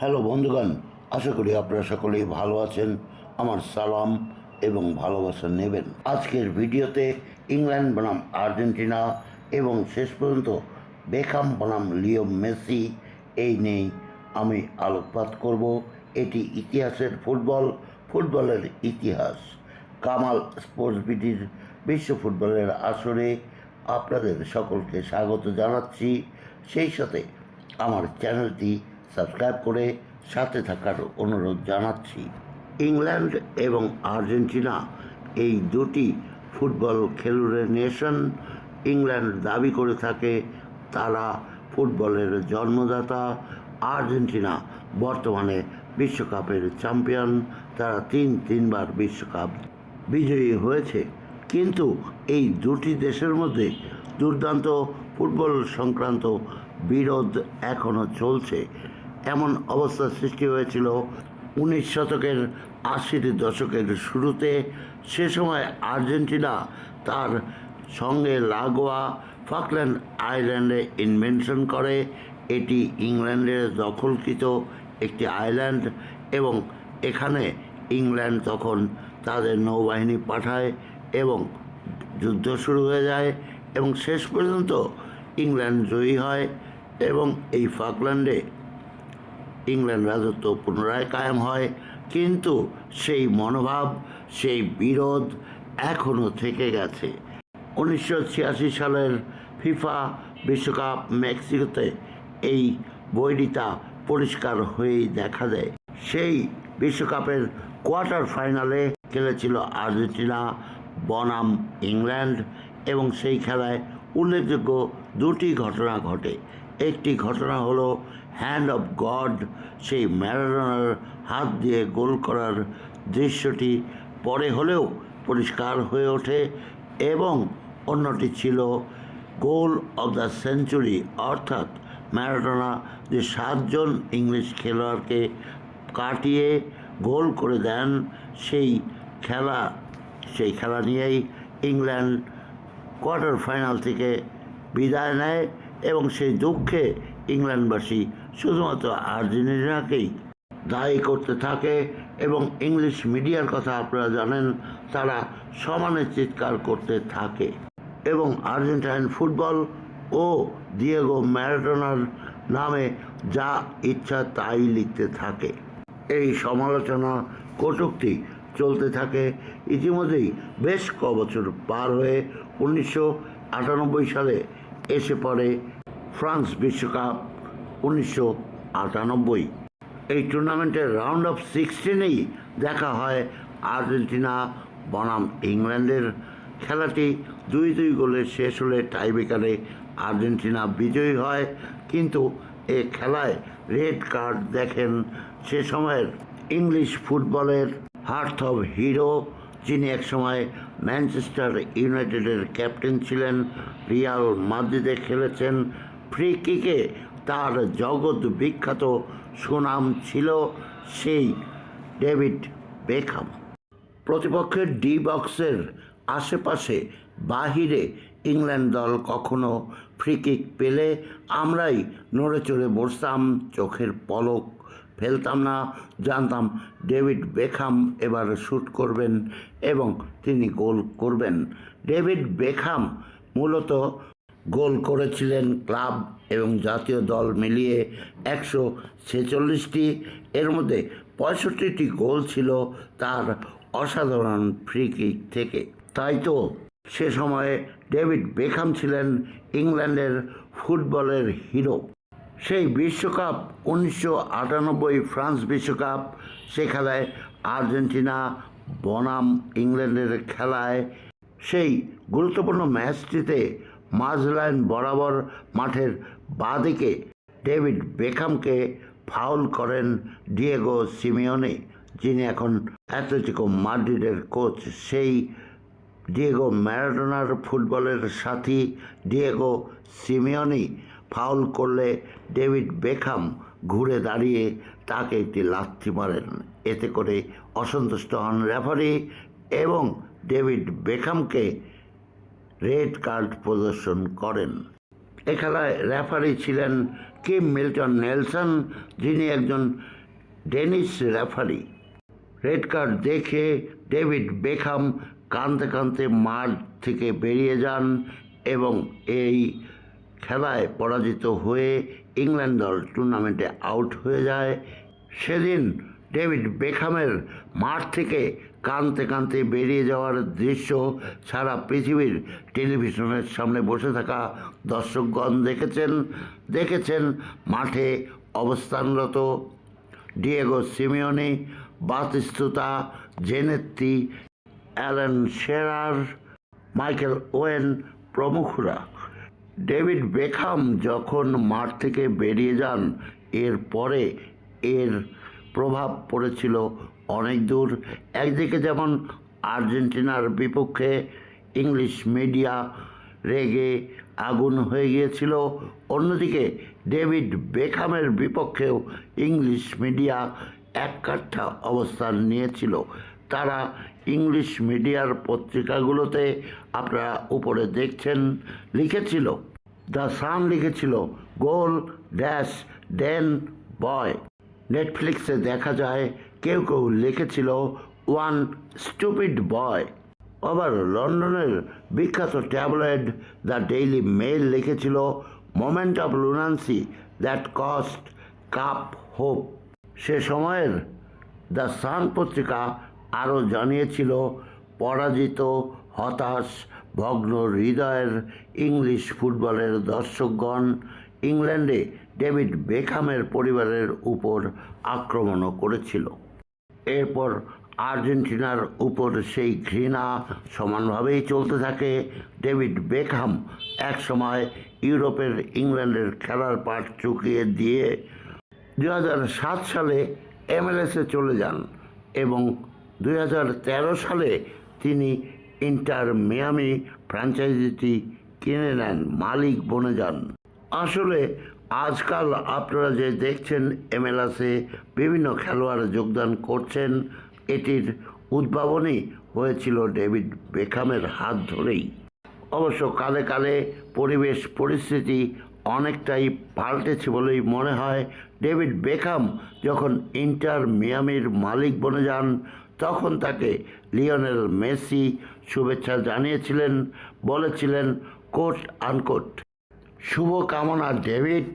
Hello বন্ধুগণ, আশা করি আপনারা সকলেই ভালো আছেন। আমার সালাম এবং ভালোবাসা নেবেন। আজকের ভিডিওতে ইংল্যান্ড বনাম আর্জেন্টিনা এবং শেষ পর্যন্ত বেখাম বনাম লিও মেসি, এই নিয়েই আমি আলোকপাত করব। এটি ইতিহাসের ফুটবল, ফুটবলের ইতিহাস। কামাল স্পোর্টস বিটির বিশ্ব ফুটবলের আসরে আপনাদের সকলকে স্বাগত জানাচ্ছি। সেই সাথে আমার চ্যানেলটি সাবস্ক্রাইব করে সাথে থাকার অনুরোধ জানাচ্ছি। ইংল্যান্ড এবং আর্জেন্টিনা এই দুটি ফুটবল খেলুড়ে নেশন ইংল্যান্ড দাবি করে থাকে, তারা ফুটবলের জন্মদাতা। আর্জেন্টিনা বর্তমানে বিশ্বকাপের চ্যাম্পিয়ন, তারা তিন, তিনবার বিশ্বকাপ বিজয়ী হয়েছে। কিন্তু এই দুটি দেশের মধ্যে দুর্দান্ত ফুটবল সংক্রান্ত বিরোধ এখনও চলছে। এমন অবস্থা সৃষ্টি হয়েছিল উনিশ শতকের আশির দশকের শুরুতে। সে সময় আর্জেন্টিনা তার সঙ্গে লাগোয়া ফকল্যান্ড আইল্যান্ডে ইনভেনশন করে। এটি ইংল্যান্ডের দখলকৃত একটি আইল্যান্ড এবং এখানে ইংল্যান্ড তখন তাদের নৌবাহিনী পাঠায় এবং যুদ্ধ শুরু হয়ে যায় এবং শেষ পর্যন্ত ইংল্যান্ড জয়ী হয় এবং এই ফাকল্যান্ডে ইংল্যান্ড রাজত্ব পুনরায় কায়েম হয়, কিন্তু সেই মনোভাব, সেই বিরোধ এখনও থেকে গেছে। উনিশশো ছিয়াশি সালের ফিফা বিশ্বকাপ মেক্সিকোতে এই বৈরিতা পরিষ্কার হয়েই দেখা দেয়। সেই বিশ্বকাপের কোয়ার্টার ফাইনালে খেলেছিল আর্জেন্টিনা, বনাম ইংল্যান্ড এবং সেই খেলায় উল্লেখযোগ্য দুটি ঘটনা ঘটে। একটি ঘটনা হলো হ্যান্ড অফ গড সেই ম্যারাডোনার হাত দিয়ে গোল করার দৃশ্যটি পরে হলেও পরিষ্কার হয়ে ওঠে এবং অন্যটি ছিল গোল অব দ্য সেঞ্চুরি অর্থাৎ ম্যারাডোনা যে সাতজন ইংলিশ খেলোয়াড়কে কাটিয়ে গোল করে দেন, সেই খেলা সেই খেলা নিয়েই ইংল্যান্ড কোয়ার্টার ফাইনাল থেকে বিদায় নেয়। এবং সেই দুঃখে ইংল্যান্ডবাসী শুধুমাত্র আর্জেন্টিনাকেই দায়ী করতে থাকে এবং ইংলিশ মিডিয়ার কথা আপনারা জানেন, তারা সমানে চিৎকার করতে থাকে। এবং আর্জেন্টাইন ফুটবল ও দিয়েগো ম্যারাডোনার নামে যা ইচ্ছা তাই লিখতে থাকে। এই সমালোচনা কটূক্তি চলতে থাকে। ইতিমধ্যেই বেশ ক বছর পার হয়ে উনিশশো আটানব্বই সালে এসে পড়ে ফ্রান্স বিশ্বকাপ উনিশশো আটানব্বই। এই টুর্নামেন্টের রাউন্ড অফ সিক্সটিনেই দেখা হয় আর্জেন্টিনা, বনাম ইংল্যান্ডের। খেলাটি দুই দুই গোলে শেষ হলে টাইব্রেকারে আর্জেন্টিনা বিজয়ী হয়, কিন্তু এ খেলায় রেড কার্ড দেখেন সে সময়ের ইংলিশ ফুটবলের হার্থ অফ হিরো, যিনি একসময় ম্যানচেস্টার ইউনাইটেডের ক্যাপ্টেন ছিলেন রিয়াল মাদ্রিদে খেলেছেন। ফ্রি কিকে তার জগৎ বিখ্যাত সুনাম ছিল সেই ডেভিড বেখাম প্রতিপক্ষের ডি বক্সের আশেপাশে বাহিরে ইংল্যান্ড দল কখনো ফ্রিকিক পেলে আমরাই নড়ে চড়ে বসতাম চোখের পলক ফেলতাম না, জানতাম ডেভিড বেখাম এবার শ্যুট করবেন এবং তিনি গোল করবেন। ডেভিড বেখাম মূলত গোল করেছিলেন ক্লাব এবং জাতীয় দল মিলিয়ে একশো ছেচল্লিশটি। এর মধ্যে পঁয়ষট্টিটি গোল ছিল তার অসাধারণ ফ্রি কিক থেকে। তাই তো সে সময়ে ডেভিড বেখাম ছিলেন ইংল্যান্ডের ফুটবলের হিরো সেই বিশ্বকাপ উনিশশো আটানব্বই ফ্রান্স বিশ্বকাপ সে খেলায় আর্জেন্টিনা বনাম ইংল্যান্ডের খেলায় সেই গুরুত্বপূর্ণ ম্যাচটিতে মাঝলাইন বরাবর মাঠের বাঁদিকে ডেভিড বেখামকে ফাউল করেন ডিয়েগো সিমিওনে, যিনি এখন অ্যাথলেটিকো মাদ্রিদের কোচ। সেই ডিয়েগো ম্যারাডোনার ফুটবলের সাথী ডিয়েগো সিমিওনি ফাউল করলে ডেভিড বেখাম ঘুরে দাঁড়িয়ে তাকে একটি লাথি মারেন। এতে করে অসন্তুষ্ট হন রেফারি এবং ডেভিড বেখামকে রেড কার্ড প্রদর্শন করেন। এ খেলায় রেফারি ছিলেন কিম মিল্টন নেলসন, যিনি একজন ডেনিশ রেফারি। রেড কার্ড দেখে ডেভিড বেখাম কাঁদতে কাঁদতে মাঠ থেকে বেরিয়ে যান এবং এই খেলায় পরাজিত হয়ে ইংল্যান্ড দল টুর্নামেন্টে আউট হয়ে যায়। সেদিন ডেভিড বেখামের মাঠ থেকে কাঁদতে কাঁদতে বেরিয়ে যাওয়ার দৃশ্য সারা পৃথিবীর টেলিভিশনের সামনে বসে থাকা দর্শকগণ দেখেছেন। দেখেছেন মাঠে অবস্থানরত Diego Simeone, Batistuta, Zanetti, Alan Shearer, Michael Owen প্রমুখরা। David Beckham যখন মাঠ থেকে বেরিয়ে যান এরপরে এর প্রভাব পড়েছিল অনেক দূর। একদিকে যেমন আর্জেন্টিনার বিপক্ষে ইংলিশ মিডিয়া রেগে আগুন হয়ে গিয়েছিল, অন্যদিকে ডেভিড বেখামের বিপক্ষেও ইংলিশ মিডিয়া এককাঠা অবস্থান নিয়েছিল। তারা ইংলিশ মিডিয়ার পত্রিকাগুলোতে আপনারা উপরে দেখছেন, লিখেছিল, দ্য সান লিখেছিল, গোল ড্যাশ ডেন বয়। নেটফ্লিক্সে দেখা যায়, কেউ কেউ লিখেছিল, ওয়ান স্টুপিড বয়। আবার লন্ডনের বিখ্যাত ট্যাবলেট দ্য ডেইলি মেল লিখেছিল, moment of lunacy that cost cup hope. সে সময়ের দ্য সান পত্রিকা আরও জানিয়েছিল, পরাজিত, হতাশ, ভগ্ন হৃদয়ের ইংলিশ ফুটবলের দর্শকগণ ইংল্যান্ডে ডেভিড বেখামের পরিবারের উপর আক্রমণও করেছিল। এরপর আর্জেন্টিনার উপর সেই ঘৃণা সমানভাবেই চলতে থাকে। ডেভিড বেকহাম একসময় ইউরোপের ইংল্যান্ডের খেলার পাঠ চুকিয়ে দিয়ে দু সালে এমএলএসে চলে যান এবং দুই হাজার তেরো সালে তিনি ইন্টার মিয়ামি ফ্র্যাঞ্চাইজিটি কিনে নেন মালিক বনে যান। আসলে আজকাল আপনারা যে দেখছেন, এমএলএসে বিভিন্ন খেলোয়াড় যোগদান করছেন, এটির উদ্ভাবনই হয়েছিল ডেভিড বেখামের হাত ধরেই। অবশ্য কালে কালে পরিবেশ, পরিস্থিতি অনেকটাই পাল্টেছে বলেই মনে হয় ডেভিড বেকাম যখন ইন্টার মিয়ামির মালিক বনে যান, তখন তাকে লিওনেল মেসি শুভেচ্ছা জানিয়েছিলেন, বলেছিলেন, কোট আনকোট, শুভ কামনা ডেভিড,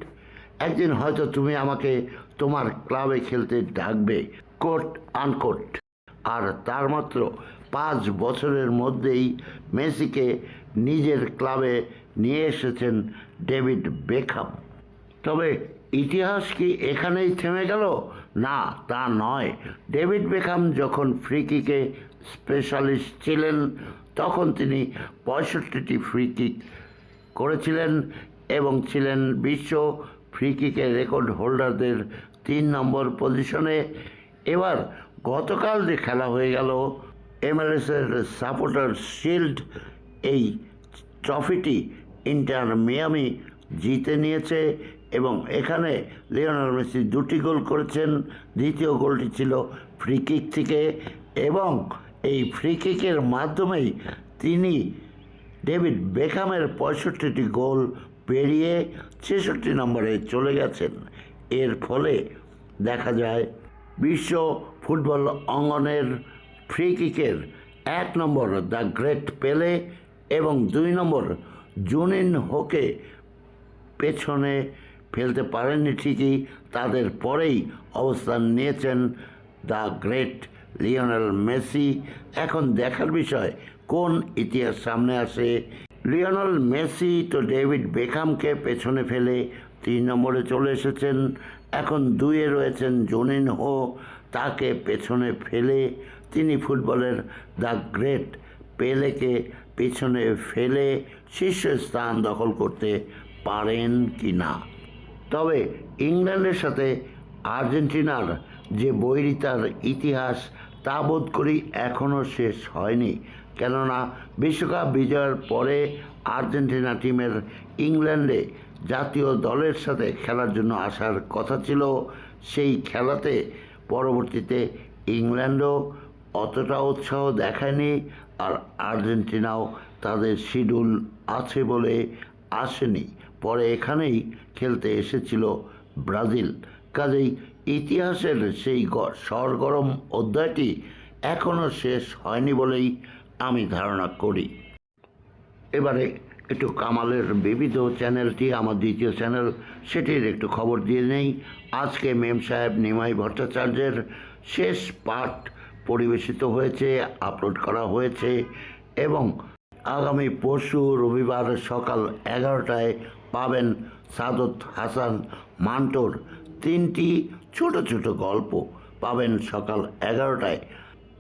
একদিন হয়তো তুমি আমাকে তোমার ক্লাবে খেলতে ডাকবে, কোট আনকোট। আর তার মাত্র পাঁচ বছরের মধ্যেই মেসিকে নিজের ক্লাবে নিয়ে এসেছেন ডেভিড বেখাম। তবে ইতিহাস কি এখানেই থেমে গেল? না, তা নয়। ডেভিড বেখাম যখন ফ্রি কিকে স্পেশালিস্ট ছিলেন, তখন তিনি পঁয়ষট্টিটি ফ্রি কিক করেছিলেন এবং ছিলেন বিশ্ব ফ্রি কিকের রেকর্ড হোল্ডারদের তিন নম্বর পজিশনে এবার গতকাল যে খেলা হয়ে গেল এমএলএসের সাপোর্টার শিল্ড এই ট্রফিটি ইন্টার মিয়ামি জিতে নিয়েছে এবং এখানে লিওনার মেসি দুটি গোল করেছেন। দ্বিতীয় গোলটি ছিল ফ্রি কিক থেকে এবং এই ফ্রি কিকের মাধ্যমেই তিনি ডেভিড বেখামের পঁয়ষট্টিটি গোল পেরিয়ে ছেষট্টি নম্বরে চলে গেছেন। এর ফলে দেখা যায় বিশ্ব ফুটবল অঙ্গনের ফ্রি কিকের এক নম্বর দ্য গ্রেট পেলে এবং দুই নম্বর, জুনিন হোকে পেছনে ফেলতে পারেননি ঠিকই, তাদের পরেই অবস্থান নিয়েছেন দ্য গ্রেট লিওনেল মেসি। এখন দেখার বিষয়, কোন ইতিহাস সামনে আসে? লিওনেল মেসি তো ডেভিড বেকামকে পেছনে ফেলে তিন নম্বরে চলে এসেছেন। এখন দুইয়ে রয়েছেন জোনিন হো, তাকে পেছনে ফেলে তিনি ফুটবলের দ্য গ্রেট পেলেকে পেছনে ফেলে শীর্ষস্থান দখল করতে পারেন কি না। তবে ইংল্যান্ডের সাথে আর্জেন্টিনার যে বৈরিতার ইতিহাস, তা বোধ করি এখনও শেষ হয়নি। কেননা বিশ্বকাপ বিজয়ের পরে আর্জেন্টিনা টিমের ইংল্যান্ডে জাতীয় দলের সাথে খেলার জন্য আসার কথা ছিল, সেই খেলাতে পরবর্তীতে ইংল্যান্ডও অতটা উৎসাহ দেখায়নি আর আর্জেন্টিনাও তাদের শিডিউল আছে বলে আসেনি। পরে এখানেই খেলতে এসেছিল ব্রাজিল। কাজেই ইতিহাসের সেই সরগরম অধ্যায়টি এখনও শেষ হয়নি বলেই আমি ধারণা করি। এবারে একটু কামালের বিবিধ চ্যানেলটি, আমার দ্বিতীয় চ্যানেল, সেটির একটু খবর দিয়ে নেই। আজকে মেম সাহেব নিমাই ভট্টাচার্যের শেষ পাঠ পরিবেশিত হয়েছে আপলোড করা হয়েছে এবং আগামী পরশু রবিবার সকাল এগারোটায় পাবেন সাদত হাসান মান্টোর তিনটি ছোট ছোট গল্প পাবেন সকাল এগারোটায়।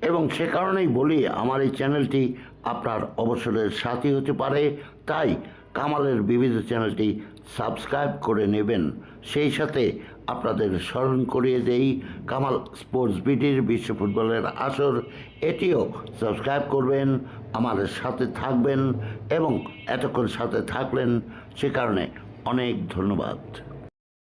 এবং সে কারণেই বলি, আমার এই চ্যানেলটি আপনার অবসরের সাথী হতে পারে, তাই কামালের বিবিধ চ্যানেলটি সাবস্ক্রাইব করে নেবেন। সেই সাথে আপনাদের স্মরণ করিয়ে দেই, কামাল স্পোর্টস বিটির বিশ্ব ফুটবলের আসর। এটিও সাবস্ক্রাইব করবেন আমাদের সাথে থাকবেন এবং এতক্ষণ সাথে থাকলেন, সে কারণে অনেক ধন্যবাদ।